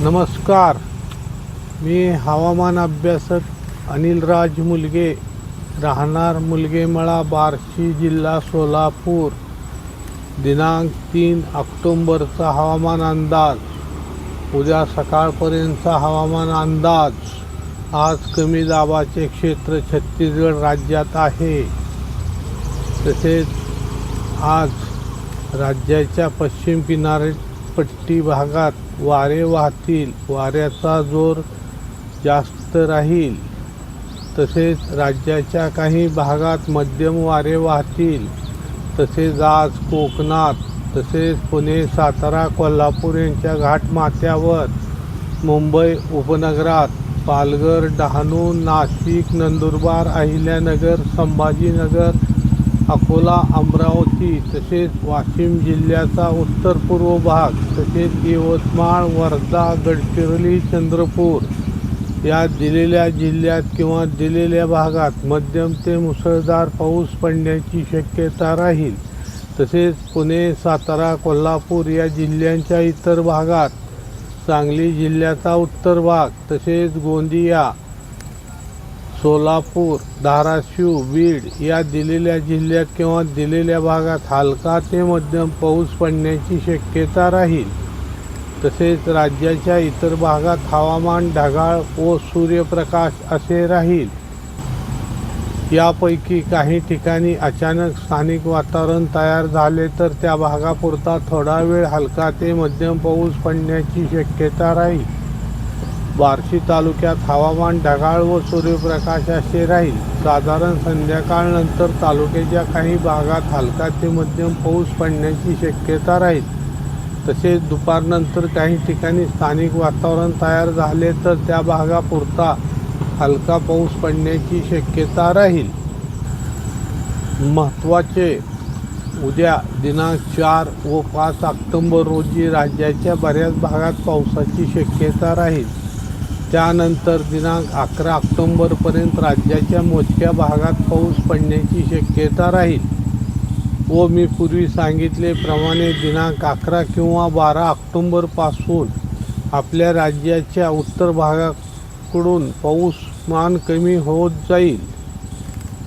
नमस्कार. मी हवामान अभ्यासक अनिलराज मुलगे. राहणार मुलगेमळा बार्शी जिल्हा सोलापूर. दिनांक तीन ऑक्टोंबरचा हवामान अंदाज. उद्या सकाळपर्यंतचा हवामान अंदाज. आज कमी दाबाचे क्षेत्र छत्तीसगड राज्यात आहे. तसेच आज राज्याच्या पश्चिम किनारपट्टी भागात वारे वाहतील. वाऱ्याचा जोर जास्त राहील. तसेच राज्याच्या काही भागात मध्यम वारे वाहतील. तसेच आज कोकणात तसेच पुणे सातारा कोल्हापूर यांच्या घाटमाथ्यावर मुंबई उपनगरात पालघर डहाणू नाशिक नंदुरबार अहिल्यानगर संभाजीनगर अकोला अमरावती तसेच वाशिम जिल्ह्याचा उत्तर पूर्व भाग तसेच यवतमाळ वर्धा गडचिरोली चंद्रपूर या दिलेल्या जिल्ह्यात किंवा दिलेल्या भागात मध्यम ते मुसळधार पाऊस पडण्याची शक्यता राहील. तसेच पुणे सातारा कोल्हापूर या जिल्ह्यांच्या इतर भागात सांगली जिल्ह्याचा उत्तर भाग तसेच गोंदिया सोलापूर धाराशिव बीड या दिलेल्या जिल्ह्यात किंवा दिलेल्या भागात हलका ते मध्यम पाऊस पडण्याची शक्यता राहील. तसेच राज्याच्या इतर भागात हवामान ढगाळ व सूर्यप्रकाश असे राहील. यापैकी काही ठिकाणी अचानक स्थानिक वातावरण तयार झाले तर त्या भागापुरता थोडा वेळ हलका ते मध्यम पाऊस पडण्याची शक्यता राहील. बार्शी तालुक्यात हवामान ढगाळ व सूर्यप्रकाश असे राहील. साधारण संध्याकाळनंतर तालुक्याच्या काही भागात हलका ते मध्यम पाऊस पडण्याची शक्यता राहील. तसेच दुपारनंतर काही ठिकाणी स्थानिक वातावरण तयार झाले तर त्या भागापुरता हलका पाऊस पडण्याची शक्यता राहील. महत्त्वाचे उद्या दिनांक चार व पाच ऑक्टोंबर रोजी राज्याच्या बऱ्याच भागात पावसाची शक्यता राहील. त्यानंतर दिनांक अकरा ऑक्टोंबरपर्यंत राज्याच्या मोजक्या भागात पाऊस पडण्याची शक्यता राहील. व मी पूर्वी सांगितलेप्रमाणे दिनांक अकरा किंवा बारा ऑक्टोंबरपासून आपल्या राज्याच्या उत्तर भागाकडून पाऊसमान कमी होत जाईल.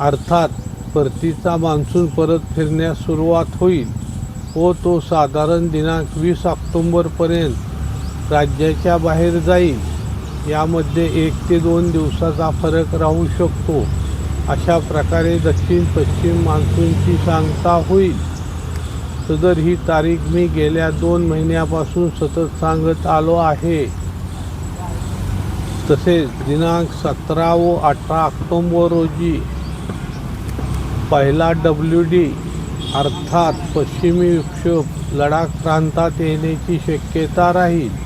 अर्थात परतीचा मान्सून परत फिरण्यास सुरुवात होईल व तो साधारण दिनांक वीस ऑक्टोंबरपर्यंत राज्याच्या बाहेर जाईल. यामध्ये एक ते दोन दिवसाचा फरक राहू शकतो. अशा प्रकारे दक्षिण पश्चिम मान्सूनची सांगता होईल. सदर ही तारीख मी गेल्या दोन महिन्यापासून सतत सांगत आलो आहे. तसेच दिनांक सतरा व अठरा ऑक्टोंबर रोजी पहिला डब्ल्यू डी अर्थात पश्चिमी विक्षोभ लडाख प्रांतात येण्याची शक्यता राहील.